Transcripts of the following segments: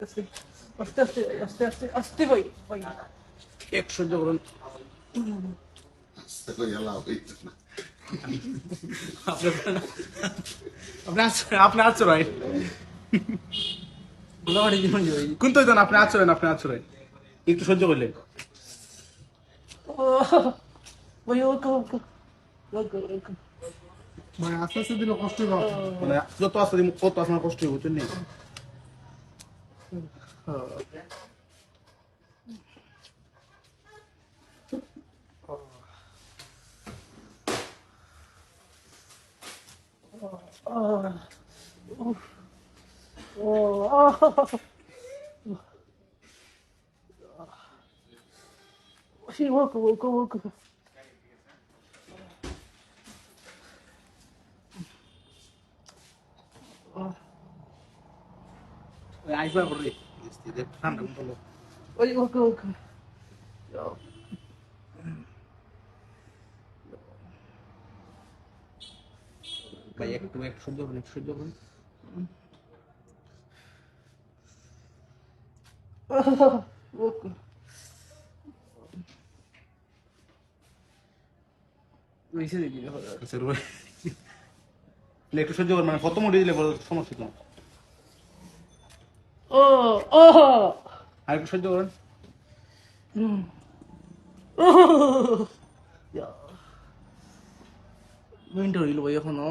আস্তে আস্তে আস্তে আস্তে আস্তে ভাই ভাই এক সহ্য করুন। আপনি আছেন আপনি আছেন ভাই মোটামুটি জীবন যাই কোন তো দেন আপনি আছেন আপনি আছেন একটু সহ্য করলেন ভাই আস্তে আস্তে দিলে কষ্ট হবে মানে যত আসতে দিন কত আপনার কষ্ট হবে বুঝছেন নি? Sì, ওকে ওকে ওকে ওই ওকে ওকে ভাই একটু একটু সহ্য করুন একটু সহ্য করুন ওকে একটু সহ্য মানে কত মোটে দিলে বড় সমস্যা ও ও আর একটু সহ্য করুন। মিনিট হইল ভাই এখনও।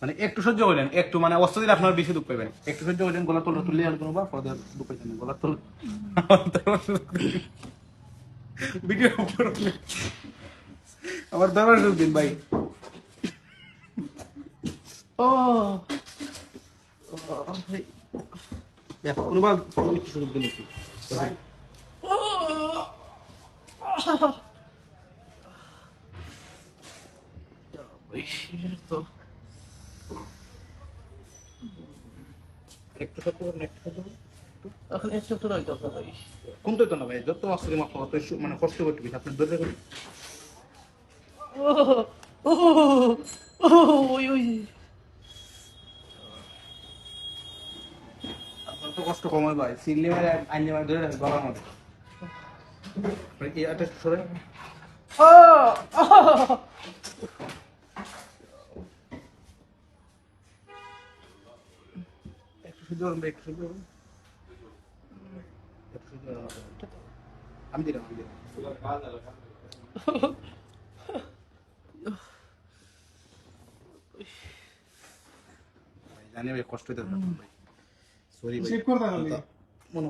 মানে একটু সহ্য করলেন একটু মানে অস্ত্র দিলে আপনার বেশি দুঃখ পাবেন। একটু সহ্য করলেন গলা তোলা তুললে আর কোনো বা পরে দুঃখ পাইছেন না গলা তোল ভিডিও আমার দরবার দিন ভাই। ও কোনো বা একটু সুযোগ দিন একটু তো একটু সহ্য করুন একটু সহ্য করুন এখন একটু তো ভাই কোন তো না ভাই যত অস্ত্র দিন তত মানে কষ্ট করতে বেশি আপনি ধরে ও ওই ওই আপনার কষ্ট কম ভাই। সিগলি মারে আইনে মারে ধরে গলার মধ্যে। মানে সরে ও একটু সহ্য একটু সহ্য করুন একটু সহ্য করুন। আমি দিলাম আমি দিলাম। জানি ভাই কষ্ট ভাই সরি ভাই সেভ করে দেখালি মনে